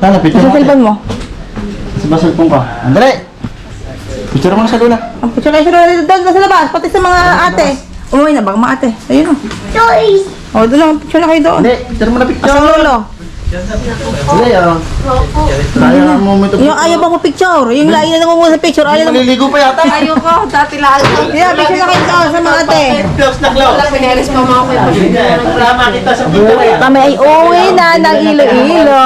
Sana, picture Sa mo. cellphone mo. Sa basalpong ka. Andali! Picture mo na sa lula. Ang picture kayo sila dito doon sa labas, pati sa mga ate. Umuwi na, baka mga ate. Ayun o. Toys! O, doon lang, picture na kayo doon. Hindi, picture mo na picture. Asang lolo. Hindi, ah. Kaya mo ito. Yung ayaw ba mo picture? Yung lagi na nangunguha sa picture, ayaw na Maliligo pa yata. Ayoko, dati lang. Yeah, picture na kayo sa mga ate. Close na close. Pinalis pa mga ko yung Wala makita sa picture eh. Kami ay uwi na ng Iloilo.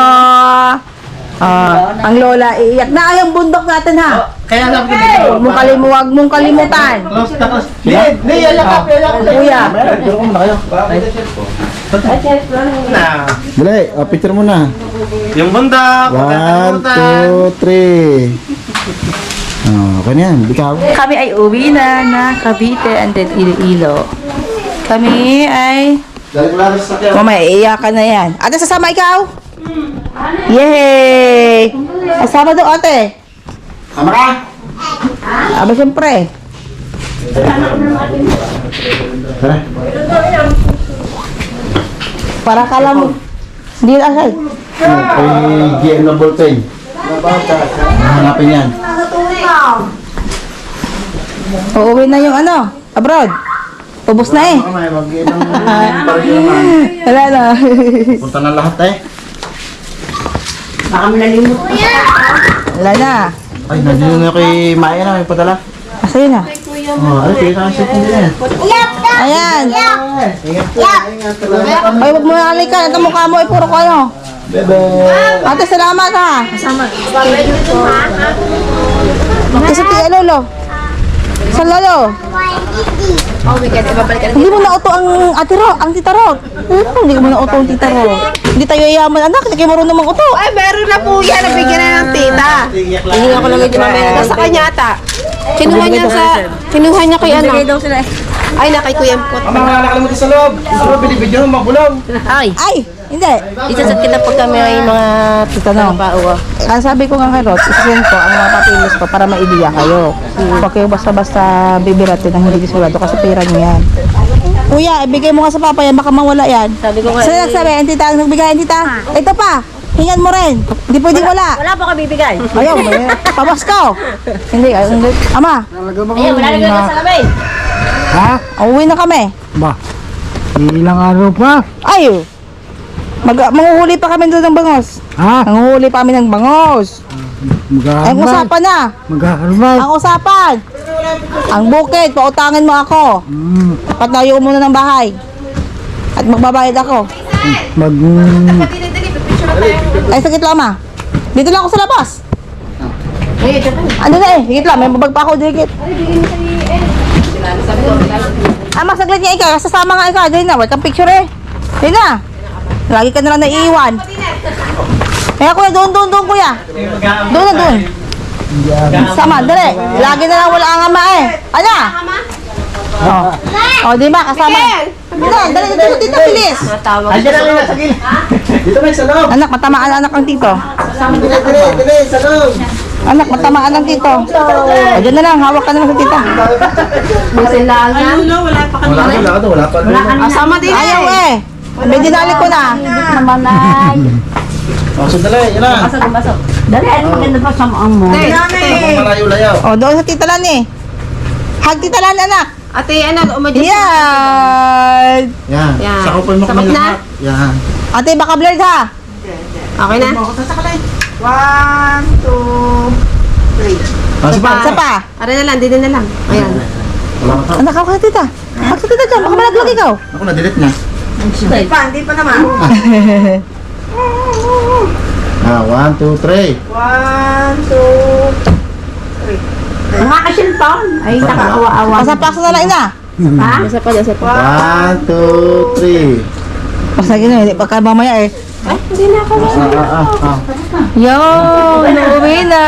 Ah, ang lola iiyak na ay ang bundok natin ha. Kaya sabi ko, Huwag mong kalimu, huwag mong kalimutan. close na close. Hindi, hindi, yalakap, yalakap. Kuya. Picture ko muna kayo. Na. Dali, oh, picture mo na. Yung bunda, One, two, three. Oh, okay na yan. Ikaw. Kami ay uwi na na Cavite and then Iloilo. Kami ay... Mamaya, iiyakan na yan. Ate, sasama ikaw? Yay! Kasama daw ate. Sama ka? Aba, siyempre. Tara. Para kala mo. Hindi na asal. Kay GM na ballpen. Hanapin yan. Uuwi na yung ano, abroad. Ubus na eh. Baka may mag-GM ng naman. Wala na. Punta na lahat eh. Wala na. Ay, nandiyo na kay Maya na, may padala. Asa yun ah? Oh, ay, sige ka siya din yan. Ayan. Ingat ka, ingat lang. Ay, wag mo na halikan. Ito mukha mo, ay puro ko ano. Bebe. Ate, salamat ha. Salamat. Ate, sa tiya, lolo. Sa lolo. Oh my God, ibabalik ka Hindi mo nauto ang ate Ro, ang tita Ro. Hmm, hindi mo nauto ang tita Ro. Hindi tayo yaman, anak. Hindi kayo marunong mag-uto. Ay, meron na po yan. Nabigyan na ng tita. Hindi ako lang ito mamaya. Nasa kanya ata. Kinuha niya sa... Kinuha niya kay ano. daw sila eh. Ay, na kay Kuya Mpot. Ang mga nakalimutan sa loob. Sa loob, binibidyo mo, mabulong. Ay, Ay, hindi. isasat kita pag kami ay mga pauwa. Ang sabi ko nga kay Rod, isend ko ang mga papilis ko para maibiya kayo. Huwag kayo basta-basta bibiratin ng hindi sigurado kasi pera niyo yan. Kuya, ibigay mo nga sa papa yan, baka mawala yan. Sabi ko nga, Sino nagsabi? Ang tita ang nagbigay, ang tita? Ito pa, hingan mo rin. Hindi pwedeng wala. wala pa ka bibigay. Ayaw, may pabas ka. oh. Hindi, ay, hindi. Ama, Ayun, wala na sa lamay. Ha? uuwi na kami. Ba? Ilang araw pa? Ay, mag manguhuli pa kami doon ng bangos. Ha? Manguhuli pa kami ng bangos. Ang usapan na. Mag-aarbay? Ang usapan. Ang bukid, pautangin mo ako. Hmm. Patayo mo muna ng bahay. At magbabayad ako. Mag... Ay, sagit lang ma. Dito lang ako sa labas. Ano na eh, higit lang. May babag pa ako, higit. Ah, masaglit niya ikaw. Sasama nga ikaw. Dahil na, wait kang picture eh. Dahil na. Lagi ka na lang naiiwan. Kaya kuya, doon, doon, doon kuya. Doon na, doon. Sama, dali. Lagi na lang wala ang ama eh. Ano? Oh. Oh, di ba? Kasama. Dito, dali, dito, dito, bilis. Andiyan na lang sa gilid. Dito may sa loob. Anak, matamaan anak ang tito. Dili, dili, dili, sa loob. Anak, matamaan ang tito. O, dyan na lang, hawak ka na lang sa tita. Wala, wala, wala, wala pa. Asama din Ayaw eh. May dinali ko na. Oh, sandali, yun na. Ang malayo-layo. O, doon sa tita Lan eh. Hag tita Lan, anak. Ate, anak, umadjust. Yan. Yan. Yan. Sakupin mo kami na? lahat. Yan. Ate, baka blurred ha. Okay na? Pasok pa. Isa pa. Ara na lang, dito na lang. Ayan. Wala ka pa. Anak, hawak ka tita. Sa tita dyan. Baka malaglag ikaw. Ako na-delete na. Ah, one, two, three. Ay, nakakawa-awa. Pasapaksa na lang ina. Ha? Isa pa, isa pa. One, two, three. Basta gano'n, hindi baka mamaya eh. Ay, hindi na ako. Ah, ah, ah. Yo, uuwi na.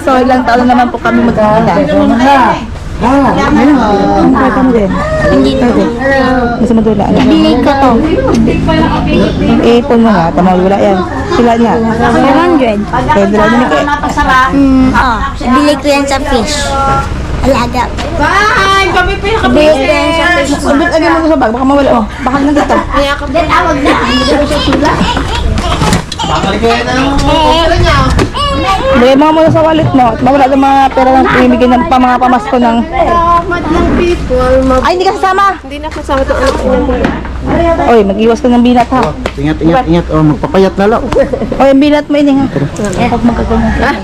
So, ilang taon na naman po kami magkakita. Ah, ano pa kami din? Hindi na. Nasa madula. Hindi ka to. Ipon mo nga, tama wala yan. Sila niya. 100. Kaya dala niya kay. Mm, oh. Bili ko yan sa fish. Alaga. Bye! Kami pa yung Bili ko yan sa fish. Mo sa bag, baka mawala mo. Baka nandito. Kaya ka Then, awag na. Hindi ko siya sula. Bigay mo nga muna sa wallet mo. At mawala ng mga pera ng pinibigay ng pa mga pamasko ng... Ay, hindi ka sasama! hindi na kasama ng Oy, mag-iwas ka ng binat ha. Ingat, ingat, ingat. Oh, magpapayat lalo. Oy, ang binat mo ini ha. Huwag magkaganyan.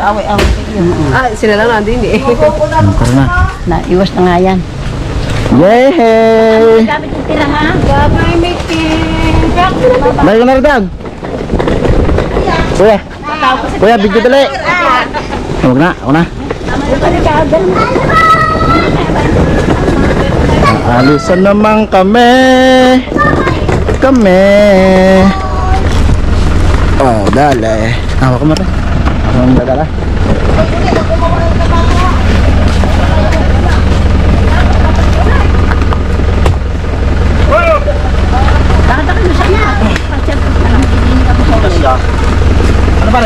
Away-away. Ah, sila lang nandun eh. Tara na. Na, iwas na nga yan. Yay! Bye, Mickey. Na rin, Dag. Kuya. Kuya, video dali. Huwag na, huwag na. Alisan naman kami. Kami. Oh, dali. Mo rin. Ako ang dadala. Ano ba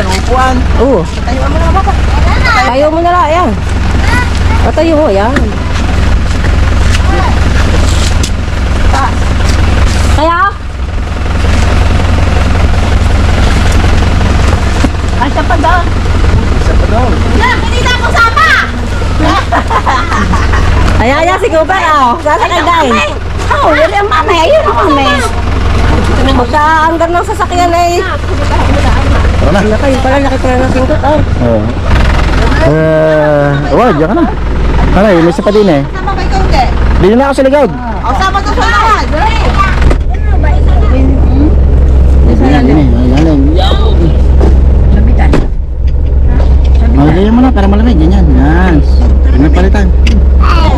rin, upuan? Oo. Tayo mo na lang, yan. Patayo mo, yan. Kaya? Ay, sa pa daw. Ayan, ayan, si Cooper, oh. Sasakay guys. Oh, yun ang mami. Ayun ang mami. Magka hanggang ng sasakyan ay... Tara na. Laki, pala laki pala ng singkot, oh. Oo. Eh, wala, diyan ka na. Ano eh, may isa pa din eh. Sama kay Kaunti. Hindi na ako sa ligod. O, sama to sa lahat. Ayan. Ayan, ayan. Malagay mo na para malamig. Ganyan. Yan. Tingnan palitan. Hi.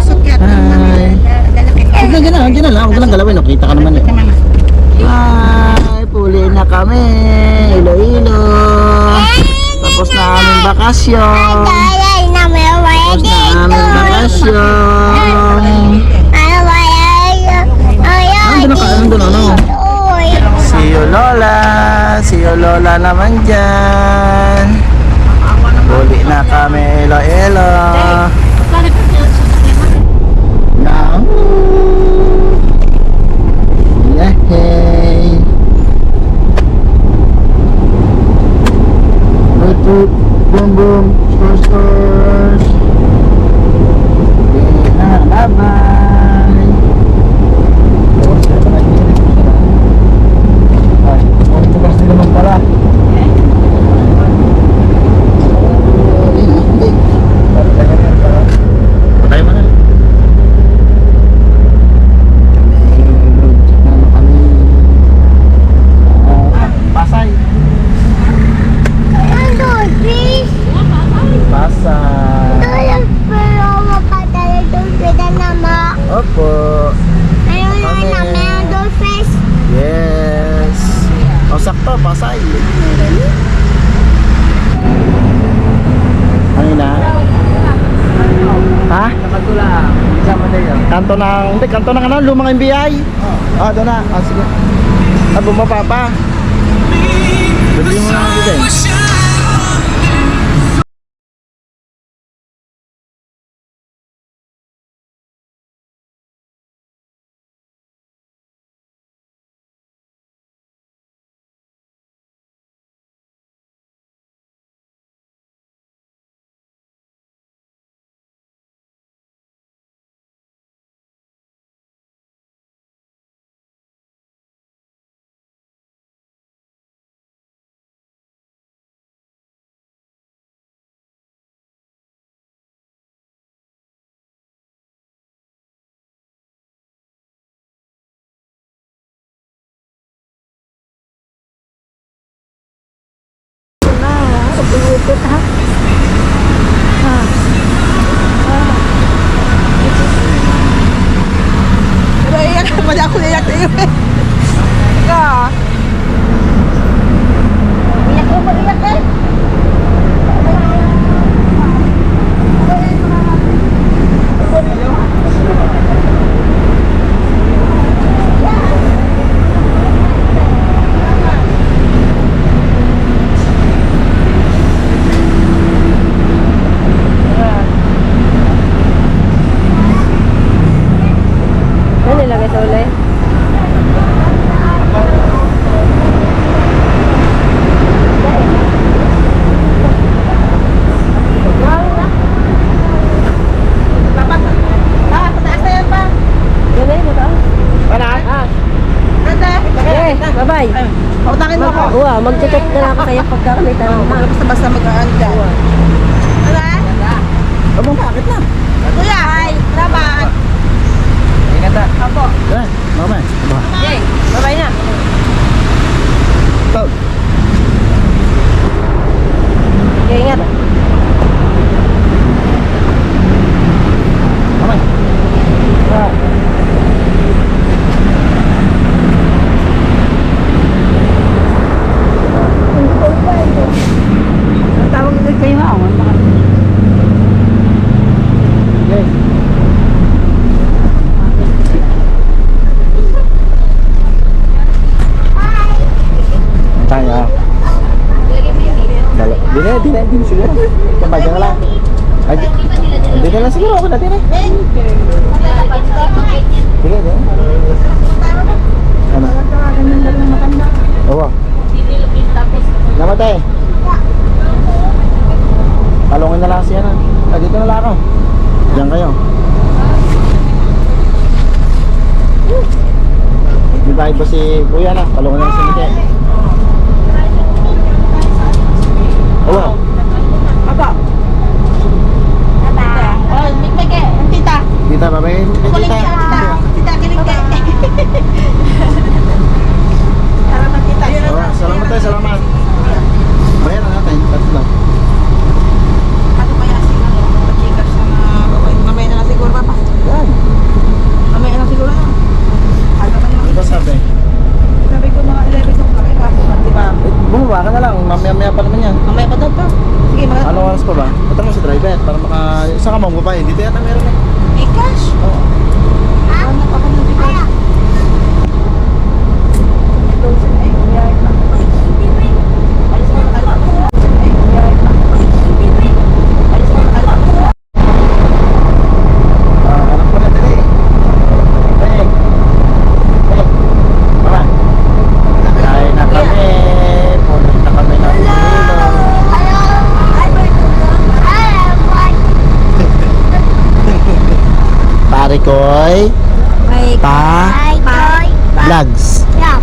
Huwag na gano'n. Huwag na lang. Huwag na lang galawin. oh. Kita ka naman eh. Hi. Puli na kami. Iloilo. Tapos na aming bakasyon. Tapos na aming bakasyon. Nandun na ka. Nandun na. Ano? See you Lola. See you Lola naman dyan. Huli na kami Iloilo. Now. Yay. Toot toot. Boom boom. Stores stores. Okay na. Bye bye. Ay, oh, bukas din naman pala. Hindi. Patay mo na. Ano kami? Ah, Pasay. Nandun, please. Pasay. Tulog pero mapatala doon sila nama. Opo. Ayun na Kami. namin doon, please. Yes. O sakto, Pasay. Ano na? Ha? Kanto ng, hindi, kanto ng ano, lumang MBI. Ah, doon na. Ah, sige. Ah, bumaba pa. Bili mo na din. Aba. Jay, bye-bye na. Dili, dili siguro. Kambaga na lang. Ay, di- dili lang siguro ako na dili. Dili, dili. Ano? Oo. Namatay. Talungin na lang siya na. Ah, dito na lang ako. Diyan kayo. Di ba si Kuya na? Talungin na lang si Mike. Oo. Apa? Oh, Mikmike, ang tita. Tita, tita. Tita, Parikoy Pa Parikoy Vlogs. Ah,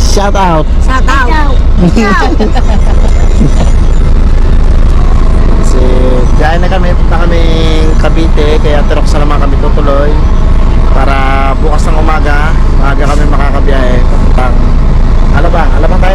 shout out. Shout out. Kasi dahil na kami, punta kami Cavite, kaya tirok sa naman kami tutuloy para bukas ng umaga, maaga kami makakabiyahe papuntang Alabang. Alabang tayo